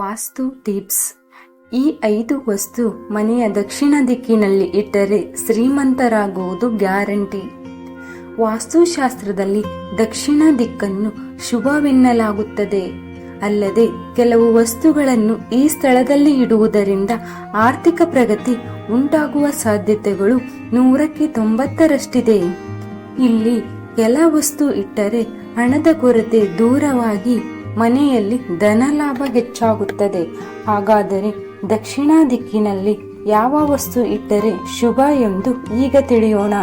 ವಾಸ್ತು tips. ಈ ಐದು ವಸ್ತು ಮನೆಯ ದಕ್ಷಿಣ ದಿಕ್ಕಿನಲ್ಲಿ ಇಟ್ಟರೆ ಶ್ರೀಮಂತರಾಗುವುದು ಗ್ಯಾರಂಟಿ. ವಾಸ್ತುಶಾಸ್ತ್ರದಲ್ಲಿ ದಕ್ಷಿಣ ದಿಕ್ಕನ್ನು ಶುಭವೆನ್ನಲಾಗುತ್ತದೆ. ಅಲ್ಲದೆ ಕೆಲವು ವಸ್ತುಗಳನ್ನು ಈ ಸ್ಥಳದಲ್ಲಿ ಇಡುವುದರಿಂದ ಆರ್ಥಿಕ ಪ್ರಗತಿ ಉಂಟಾಗುವ ಸಾಧ್ಯತೆಗಳು ನೂರಕ್ಕೆ ತೊಂಬತ್ತರಷ್ಟಿದೆ. ಇಲ್ಲಿ ಕೆಲ ವಸ್ತು ಇಟ್ಟರೆ ಹಣದ ಕೊರತೆ ದೂರವಾಗಿ ಮನೆಯಲ್ಲಿ ಧನಲಾಭ ಹೆಚ್ಚಾಗುತ್ತದೆ. ಹಾಗಾದರೆ ದಕ್ಷಿಣ ದಿಕ್ಕಿನಲ್ಲಿ ಯಾವ ವಸ್ತು ಇಟ್ಟರೆ ಶುಭ ಎಂದು ಈಗ ತಿಳಿಯೋಣ.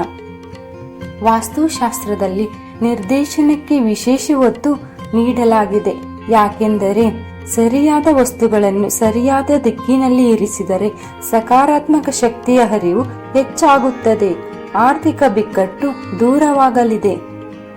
ವಾಸ್ತುಶಾಸ್ತ್ರದಲ್ಲಿ ನಿರ್ದೇಶನಕ್ಕೆ ವಿಶೇಷ ಒತ್ತು ನೀಡಲಾಗಿದೆ. ಯಾಕೆಂದರೆ ಸರಿಯಾದ ವಸ್ತುಗಳನ್ನು ಸರಿಯಾದ ದಿಕ್ಕಿನಲ್ಲಿ ಇರಿಸಿದರೆ ಸಕಾರಾತ್ಮಕ ಶಕ್ತಿಯ ಹರಿವು ಹೆಚ್ಚಾಗುತ್ತದೆ. ಆರ್ಥಿಕ ಬಿಕ್ಕಟ್ಟು ದೂರವಾಗಲಿದೆ.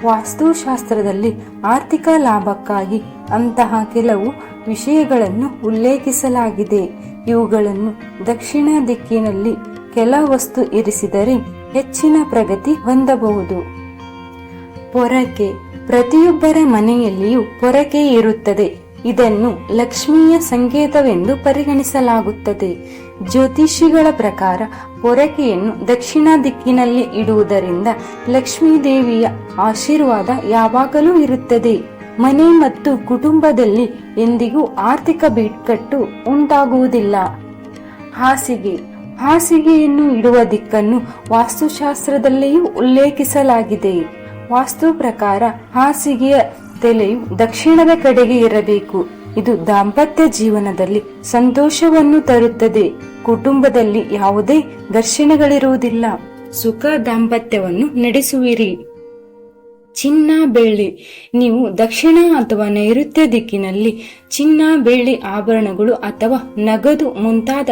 ವಾಸ್ತುಶಾಸ್ತ್ರದಲ್ಲಿ ಆರ್ಥಿಕ ಲಾಭಕ್ಕಾಗಿ ಅಂತಹ ಕೆಲವು ವಿಷಯಗಳನ್ನು ಉಲ್ಲೇಖಿಸಲಾಗಿದೆ. ಇವುಗಳನ್ನು ದಕ್ಷಿಣ ದಿಕ್ಕಿನಲ್ಲಿ ಕೆಲ ವಸ್ತು ಇರಿಸಿದರೆ ಹೆಚ್ಚಿನ ಪ್ರಗತಿ ಹೊಂದಬಹುದು. ಪೊರಕೆ. ಪ್ರತಿಯೊಬ್ಬರ ಮನೆಯಲ್ಲಿಯೂ ಪೊರಕೆ ಇರುತ್ತದೆ. ಇದನ್ನು ಲಕ್ಷ್ಮಿಯ ಸಂಕೇತವೆಂದು ಪರಿಗಣಿಸಲಾಗುತ್ತದೆ. ಜ್ಯೋತಿಷಿಗಳ ಪ್ರಕಾರ ಪೊರಕೆಯನ್ನು ದಕ್ಷಿಣ ದಿಕ್ಕಿನಲ್ಲಿ ಇಡುವುದರಿಂದ ಲಕ್ಷ್ಮೀ ದೇವಿಯ ಆಶೀರ್ವಾದ ಯಾವಾಗಲೂ ಇರುತ್ತದೆ. ಮನೆ ಮತ್ತು ಕುಟುಂಬದಲ್ಲಿ ಎಂದಿಗೂ ಆರ್ಥಿಕ ಬಿಕ್ಕಟ್ಟು ಉಂಟಾಗುವುದಿಲ್ಲ. ಹಾಸಿಗೆ. ಹಾಸಿಗೆಯನ್ನು ಇಡುವ ದಿಕ್ಕನ್ನು ವಾಸ್ತುಶಾಸ್ತ್ರದಲ್ಲಿಯೂ ಉಲ್ಲೇಖಿಸಲಾಗಿದೆ. ವಾಸ್ತು ಪ್ರಕಾರ ಹಾಸಿಗೆಯ ತೆಲೆಯು ದಕ್ಷಿಣದ ಕಡೆಗೆ ಇರಬೇಕು. ಇದು ದಾಂಪತ್ಯ ಜೀವನದಲ್ಲಿ ಸಂತೋಷವನ್ನು ತರುತ್ತದೆ. ಕುಟುಂಬದಲ್ಲಿ ಯಾವುದೇ ಘರ್ಷಣೆಗಳಿರುವುದಿಲ್ಲ. ಸುಖ ದಾಂಪತ್ಯವನ್ನು ನಡೆಸುವಿರಿ. ಚಿನ್ನ ಬೆಳ್ಳಿ. ನೀವು ದಕ್ಷಿಣ ಅಥವಾ ನೈಋತ್ಯ ದಿಕ್ಕಿನಲ್ಲಿ ಚಿನ್ನ ಬೆಳ್ಳಿ ಆಭರಣಗಳು ಅಥವಾ ನಗದು ಮುಂತಾದ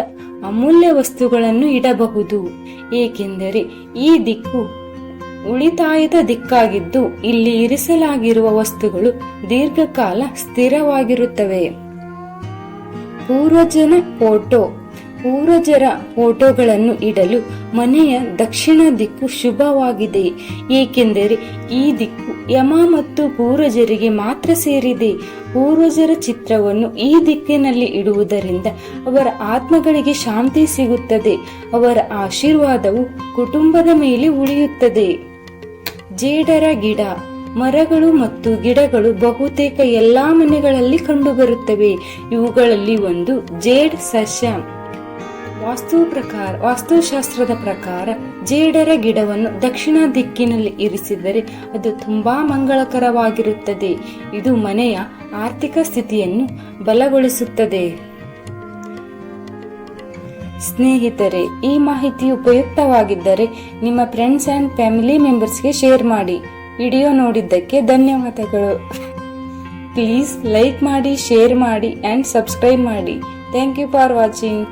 ಅಮೂಲ್ಯ ವಸ್ತುಗಳನ್ನು ಇಡಬಹುದು. ಏಕೆಂದರೆ ಈ ದಿಕ್ಕು ಉಳಿತಾಯದ ದಿಕ್ಕಾಗಿದ್ದು ಇಲ್ಲಿ ಇರಿಸಲಾಗಿರುವ ವಸ್ತುಗಳು ದೀರ್ಘಕಾಲ ಸ್ಥಿರವಾಗಿರುತ್ತವೆ. ಪೂರ್ವಜನ ಫೋಟೋ. ಪೂರ್ವಜರ ಫೋಟೋಗಳನ್ನು ಇಡಲು ಮನೆಯ ದಕ್ಷಿಣ ದಿಕ್ಕು ಶುಭವಾಗಿದೆ. ಏಕೆಂದರೆ ಈ ದಿಕ್ಕು ಯಮ ಮತ್ತು ಪೂರ್ವಜರಿಗೆ ಮಾತ್ರ ಸೇರಿದೆ. ಪೂರ್ವಜರ ಚಿತ್ರವನ್ನು ಈ ದಿಕ್ಕಿನಲ್ಲಿ ಇಡುವುದರಿಂದ ಅವರ ಆತ್ಮಗಳಿಗೆ ಶಾಂತಿ ಸಿಗುತ್ತದೆ. ಅವರ ಆಶೀರ್ವಾದವು ಕುಟುಂಬದ ಮೇಲೆ ಉಳಿಯುತ್ತದೆ. ಜೇಡರ ಗಿಡ. ಮರಗಳು ಮತ್ತು ಗಿಡಗಳು ಬಹುತೇಕ ಎಲ್ಲಾ ಮನೆಗಳಲ್ಲಿ ಕಂಡುಬರುತ್ತವೆ. ಇವುಗಳಲ್ಲಿ ಒಂದು ಜೇಡ್ ಸಸ್ಯ. ವಾಸ್ತು ಪ್ರಕಾರ, ವಾಸ್ತುಶಾಸ್ತ್ರದ ಪ್ರಕಾರ ಜೇಡರ ಗಿಡವನ್ನು ದಕ್ಷಿಣ ದಿಕ್ಕಿನಲ್ಲಿ ಇರಿಸಿದರೆ ಅದು ತುಂಬಾ ಮಂಗಳಕರವಾಗಿರುತ್ತದೆ. ಇದು ಮನೆಯ ಆರ್ಥಿಕ ಸ್ಥಿತಿಯನ್ನು ಬಲಗೊಳಿಸುತ್ತದೆ. ಸ್ನೇಹಿತರೆ, ಈ ಮಾಹಿತಿ ಉಪಯುಕ್ತವಾಗಿದ್ದರೆ ನಿಮ್ಮ ಫ್ರೆಂಡ್ಸ್ ಆ್ಯಂಡ್ ಫ್ಯಾಮಿಲಿ ಮೆಂಬರ್ಸ್ಗೆ ಶೇರ್ ಮಾಡಿ. ವಿಡಿಯೋ ನೋಡಿದ್ದಕ್ಕೆ ಧನ್ಯವಾದಗಳು. ಪ್ಲೀಸ್ ಲೈಕ್ ಮಾಡಿ ಶೇರ್ ಮಾಡಿ ಆ್ಯಂಡ್ ಸಬ್ಸ್ಕ್ರೈಬ್ ಮಾಡಿ. Thank you for watching